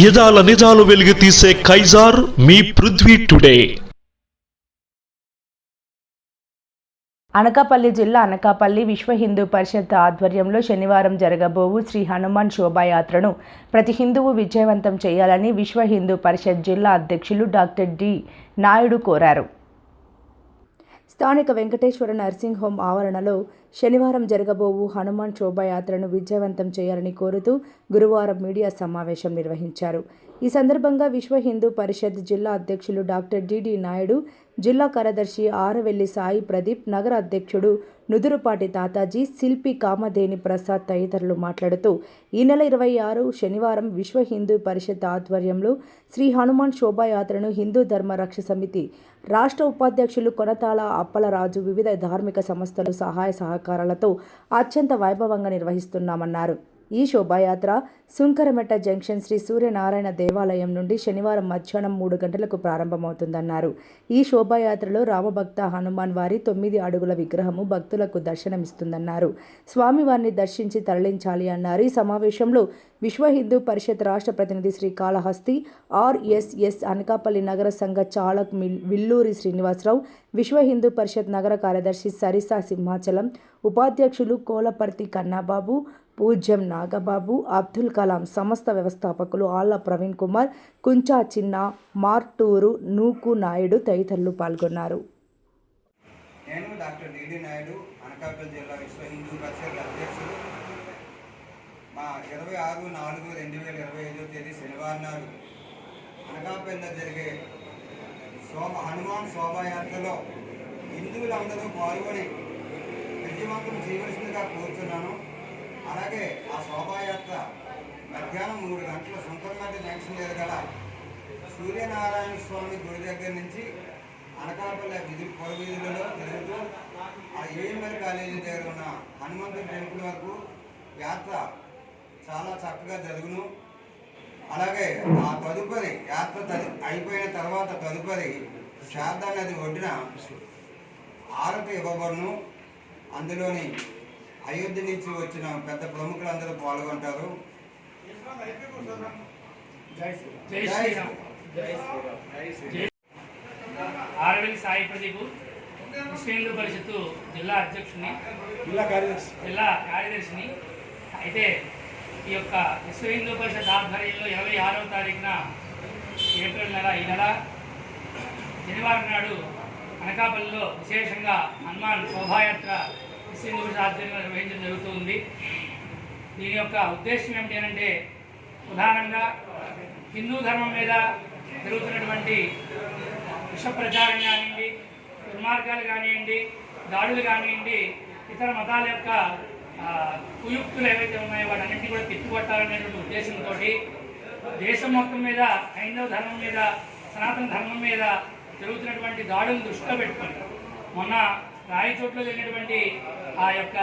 యదాల నిజాలు వెలుగు తీసే కైజార్ మీ పృథ్వీ టుడే. అనకాపల్లి జిల్లా అనకాపల్లి విశ్వ హిందూ పరిషత్ ఆధ్వర్యంలో శనివారం జరగబోవు శ్రీ హనుమాన్ శోభాయాత్రను ప్రతి హిందువు విజయవంతం చేయాలని విశ్వ హిందూ పరిషత్ జిల్లా అధ్యక్షులు డాక్టర్ డి. నాయుడు కోరారు. స్థానిక వెంకటేశ్వర నర్సింగ్ హోం ఆవరణలో శనివారం జరగబోవు హనుమాన్ శోభాయాత్రను విజయవంతం చేయాలని కోరుతూ గురువారం మీడియా సమావేశం నిర్వహించారు. ఈ సందర్భంగా విశ్వ హిందూ పరిషత్ జిల్లా అధ్యక్షులు డాక్టర్ డిడి నాయుడు జిల్లా కార్యదర్శి ఆరవెల్లి సాయి ప్రదీప్ నగర అధ్యక్షుడు నుదురుపాటి తాతాజీ శిల్పి కామధేని ప్రసాద్ తదితరులు మాట్లాడుతూ ఈ నెల ఇరవై ఆరు శనివారం విశ్వ హిందూ పరిషత్ ఆధ్వర్యంలో శ్రీ హనుమాన్ శోభాయాత్రను హిందూ ధర్మ రక్ష సమితి రాష్ట్ర ఉపాధ్యక్షులు కొనతాల అప్పలరాజు వివిధ ధార్మిక సంస్థలు సహాయ సహకారాలతో అత్యంత వైభవంగా నిర్వహిస్తున్నామన్నారు. ఈ శోభాయాత్ర సుంకరమెట్ట జంక్షన్ శ్రీ సూర్యనారాయణ దేవాలయం నుండి శనివారం మధ్యాహ్నం మూడు గంటలకు ప్రారంభమవుతుందన్నారు. ఈ శోభాయాత్రలో రామభక్త హనుమాన్ వారి తొమ్మిది అడుగుల విగ్రహము భక్తులకు దర్శనమిస్తుందన్నారు. స్వామివారిని దర్శించి తరలించాలి అన్నారు. ఈ సమావేశంలో విశ్వ హిందూ పరిషత్ రాష్ట్ర ప్రతినిధి శ్రీ కాళహస్తి ఆర్ఎస్ఎస్ అనకాపల్లి నగర సంఘ చాలక్ మిల్- విల్లూరి శ్రీనివాసరావు విశ్వ హిందూ పరిషత్ నగర కార్యదర్శి సరిసా సింహాచలం ఉపాధ్యక్షులు కోలపర్తి కన్నాబాబు పూజ్యం నాగబాబు అబ్దుల్ కలాం సంస్థ వ్యవస్థాపకులు ఆళ్ళ ప్రవీణ్ కుమార్ కుంచా చిన్న మార్టూరు నూకు నాయుడు తదితరులు పాల్గొన్నారు. నేను డాక్టర్ డిడి నాయుడు అనకాపల్లి జిల్లా విశ్వ హిందూ పరిషత్ అధ్యక్షుడు. మా ఇరవై ఆరు నాలుగు రెండు వేల ఇరవై ఐదో తేదీ శనివారం నాడు అనకాపల్లిలో జరిగే శోభ హనుమాన్ శోభాయాత్రలో హిందువులందరూ పాల్గొని విజయవంతం చేయవలసిందిగా కోరుతున్నాను అలాగే ఆ శోభాయాత్ర మధ్యాహ్నం మూడు గంటల శంకరమేట జంక్షన్ దగ్గర గల సూర్యనారాయణ స్వామి గుడి దగ్గర నుంచి అనకాపల్లి విధి పొర వీధులలో తిరుగుతూ ఆ ఏఎంఎల్ కాలేజీ దగ్గర ఉన్న హనుమంతుడి టెంపుల్ వరకు యాత్ర చాలా చక్కగా జరుగును. అలాగే ఆ తదుపరి యాత్ర అయిపోయిన తర్వాత తదుపరి శారదా నది ఒడ్డున ఆరతి ఇవ్వబడును. అందులోని అయోధ్య నుంచి వచ్చిన పెద్ద ప్రముఖులందరూ పాల్గొంటారు. జై శ్రీరామ్. ఆరవెల్లి సాయి ప్రదీప్ హిందూ పరిషత్తు జిల్లా అధ్యక్షుని జిల్లా కార్యదర్శి. జిల్లా కార్యదర్శిని. అయితే ఈ యొక్క విశ్వ హిందూ పరిషత్ ఆధ్వర్యంలో ఇరవై ఆరవ తారీఖున ఏప్రిల్ నెల ఈ నెల శనివారం నాడు అనకాపల్లిలో విశేషంగా హనుమాన్ శోభాయాత్ర విశ్వ ఆధ్వర్యంలో నిర్వహించడం జరుగుతుంది. దీని యొక్క ఉద్దేశం ఏమిటి అంటే ప్రధానంగా హిందూ ధర్మం మీద జరుగుతున్నటువంటి విష ప్రచారం కానివ్వండి దుర్మార్గాలు కానివ్వండి దాడులు కానివ్వండి ఇతర మతాల యొక్క కుయుక్తులు ఏవైతే ఉన్నాయో వాటన్నింటినీ కూడా తిప్పికొట్టాలనేటువంటి ఉద్దేశంతో దేశం మొత్తం మీద హైందవ ధర్మం మీద సనాతన ధర్మం మీద జరుగుతున్నటువంటి దాడులను దృష్టిలో పెట్టుకొని మొన్న రాయచోట్లో జరిగినటువంటి ఆ యొక్క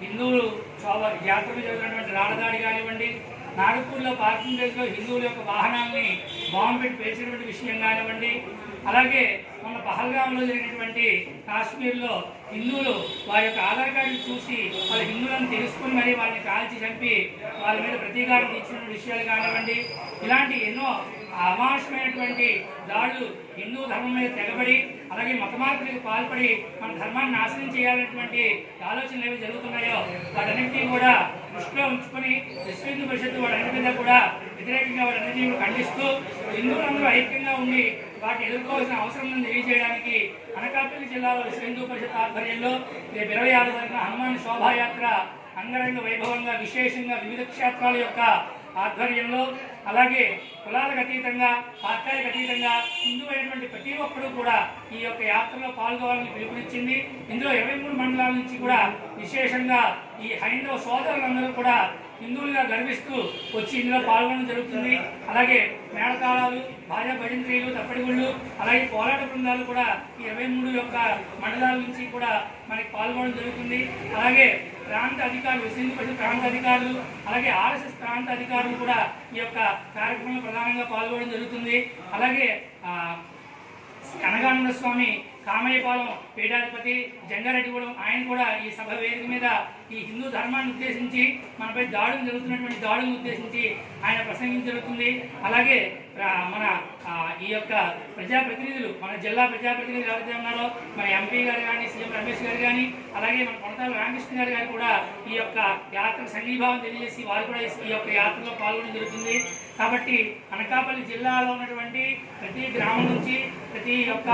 హిందువులు శోభ జాతరలో జరిగినటువంటి రాడదాడి కానివ్వండి నాగపూర్లో పార్కింగ్ ప్లేస్లో హిందువుల యొక్క వాహనాల్ని బాంబు పెట్టి పేల్చినటువంటి విషయం కానివ్వండి అలాగే మన పహల్గాంలో జరిగినటువంటి కాశ్మీర్లో హిందువులు వారి యొక్క ఆధార్ కార్డు చూసి వాళ్ళ హిందువులను తెలుసుకుని మరి వాళ్ళని కాల్చి చంపి వాళ్ళ మీద ప్రతీకారం తీర్చిన విషయాలు కానివ్వండి ఇలాంటి ఎన్నో అమానుషమైనటువంటి దాడులు హిందూ ధర్మం మీద తెగబడి అలాగే మతమార్పులకు పాల్పడి మన ధర్మాన్ని నాశనం చేయాలన్నటువంటి ఆలోచనలు ఏవి జరుగుతున్నాయో వాటన్నింటినీ కూడా దృష్టిలో ఉంచుకొని విశ్వ హిందూ పరిషత్తు వాటన్నిటి మీద కూడా వ్యతిరేకంగా వాటన్నింటినీ ఖండిస్తూ హిందువులందరూ ఐక్యంగా ఉండి వాటిని ఎదుర్కోవాల్సిన అవసరం తెలియజేయడానికి అనకాపల్లి జిల్లాలో విశ్వ హిందూ పరిషత్ ఆధ్వర్యంలో రేపు ఇరవై ఆరు తారీఖున హనుమాన్ శోభాయాత్ర అంగరంగ వైభవంగా విశేషంగా వివిధ క్షేత్రాల యొక్క ఆధ్వర్యంలో అలాగే కులాలకు అతీతంగా పార్టీలకు అతీతంగా హిందువైనటువంటి ప్రతి ఒక్కరూ కూడా ఈ యొక్క యాత్రలో పాల్గొవాలని పిలుపునిచ్చింది. ఇందులో ఇరవై మూడు మండలాల నుంచి కూడా విశేషంగా ఈ హైందవ సోదరులందరూ కూడా హిందువులుగా గర్విస్తూ వచ్చి ఇందులో పాల్గొనడం జరుగుతుంది. అలాగే మేళతాళాలు భాజా భజంత్రీలు తప్పటిగుళ్ళు అలాగే పోరాట బృందాలు కూడా ఈ ఇరవై మూడు యొక్క మండలాల నుంచి కూడా మనకి పాల్గొనడం జరుగుతుంది. అలాగే ప్రాంత అధికారులు సింధు ప్రాంత అధికారులు అలాగే ఆర్ఎస్ఎస్ ప్రాంత అధికారులు కూడా ఈ యొక్క కార్యక్రమంలో ప్రధానంగా పాల్గొనడం జరుగుతుంది. అలాగే ఆ, అనగానంద స్వామి కామయ్యపాలెం పీఠాధిపతి జంగారెడ్డిగూడెం ఆయన కూడా ఈ సభ వేదిక మీద ఈ హిందూ ధర్మాన్ని ఉద్దేశించి మనపై దాడులు జరుగుతున్నటువంటి దాడులను ఉద్దేశించి ఆయన ప్రసంగం జరుగుతుంది. అలాగే మన ఈ యొక్క ప్రజాప్రతినిధులు మన జిల్లా ప్రజాప్రతినిధులు ఎవరైతే ఉన్నారో మన ఎంపీ గారు కానీ సీఎం రమేష్ గారు కానీ అలాగే మన కొనతాల రామకృష్ణ గారు గారు కూడా ఈ యొక్క యాత్రకు సంఘీభావం తెలియజేసి వారు కూడా ఈ యొక్క యాత్రలో పాల్గొనడం జరుగుతుంది. కాబట్టి అనకాపల్లి జిల్లాలో ఉన్నటువంటి ప్రతి గ్రామం నుంచి ప్రతి యొక్క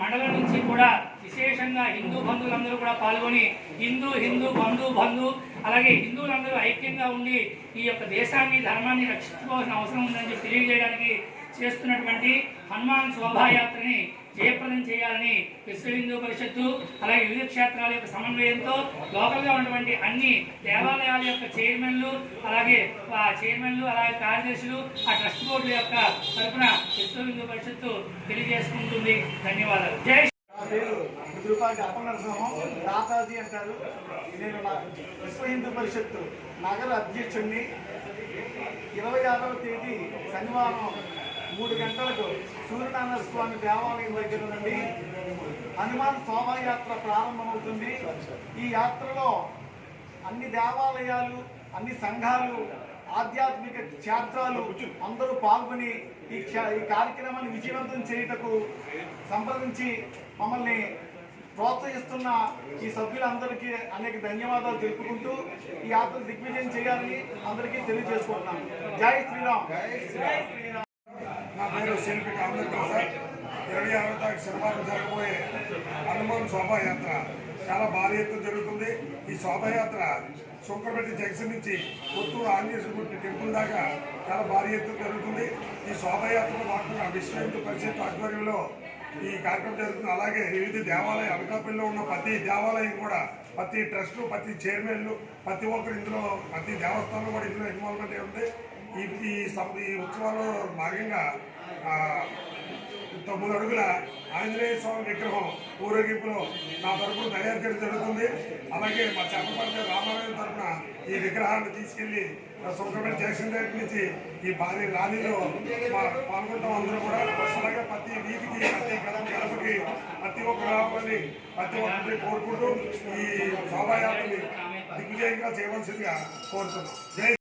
మండలం నుంచి కూడా విశేషంగా హిందూ బంధువులందరూ కూడా పాల్గొని హిందూ హిందూ బంధు బంధు అలాగే హిందువులందరూ ఐక్యంగా ఉండి ఈ యొక్క దేశాన్ని ధర్మాన్ని రక్షించుకోవాల్సిన అవసరం ఉందని చెప్పి తెలియజేయడానికి చేస్తున్నటువంటి హనుమాన్ శోభాయాత్రని జయప్రదం చేయాలని విశ్వ హిందూ పరిషత్తు అలాగే వివిధ క్షేత్రాల యొక్క సమన్వయంతో లోకల్గా ఉన్నటువంటి అన్ని దేవాలయాల యొక్క చైర్మన్లు అలాగే ఆ చైర్మన్లు అలాగే కార్యదర్శులు ఆ ట్రస్ట్ బోర్డుల యొక్క తరఫున విశ్వ హిందూ పరిషత్తు తెలియజేసుకుంటుంది. ధన్యవాదాలు. జై నా పేరు అంటారు. నేను నా విశ్వ హిందూ పరిషత్తు నగర అధ్యక్షుడిని ఇరవై ఆరవ తేదీ శనివారం మూడు గంటలకు సూర్యనారాయణ స్వామి దేవాలయం దగ్గర నుండి హనుమాన్ శోభాయాత్ర ప్రారంభమవుతుంది. ఈ యాత్రలో అన్ని దేవాలయాలు అన్ని సంఘాలు ఆధ్యాత్మిక క్షేత్రాలు అందరూ పాల్గొని ఈ క్ష- ఈ కార్యక్రమాన్ని విజయవంతం చేయుటకు సంప్రదించి మమ్మల్ని ప్రోత్సహిస్తున్న ఈ సభ్యులందరికీ అనేక ధన్యవాదాలు తెలుపుకుంటూ ఈ యాత్ర దిగ్విజయం చేయాలని అందరికీ తెలియజేసుకుంటున్నాను. జై శ్రీరామ్. జై శ్రీరామ్. నా పేరు శిల్పి కామన్ సార్. ఇరవై ఆరో తారీఖు శనివారం జరగబోయే హనుమాన్ శోభాయాత్ర చాలా భారీ ఎత్తున జరుగుతుంది. ఈ శోభాయాత్ర శుక్రపేట జంక్షన్ నుంచి కొత్తూరు ఆంజనేయ టెంపుల్ దాకా చాలా భారీ ఎత్తున జరుగుతుంది. ఈ శోభాయాత్రలో భాగంగా విశ్వ హిందూ పరిషత్ ఆధ్వర్యంలో ఈ కార్యక్రమం జరుగుతుంది. అలాగే వివిధ దేవాలయ అనకాపల్లిలో ఉన్న ప్రతి దేవాలయం కూడా ప్రతి ట్రస్ట్ ప్రతి చైర్మన్లు ప్రతి ఒక్కరు ఇందులో ప్రతి దేవస్థానం కూడా ఇందులో ఇన్వాల్వ్మెంట్ అయి ఉంది. ఈ ఈ ఉత్సవాల్లో భాగంగా తొమ్మిది అడుగుల ఆంజనేయ స్వామి విగ్రహం ఊరేగింపులో నా తరపున తయారు చేయడం జరుగుతుంది. అలాగే మా చెప్పపడితే రామారాయణ తరఫున ఈ విగ్రహాన్ని తీసుకెళ్ళి సుబ్రహ్మణ్య జంక్షన్ దగ్గర నుంచి ఈ భారీ ర్యాలీలో పాల్గొంటాం అందరూ కూడా. అలాగే ప్రతి వీధికి ప్రతి గడప గడపకి ప్రతి ఒక్క గ్రామాన్ని ప్రతి ఒక్కరిని కోరుకుంటూ ఈ శోభాయాత్రని దిగ్విజయంగా చేయవలసిందిగా కోరుతున్నాం. జై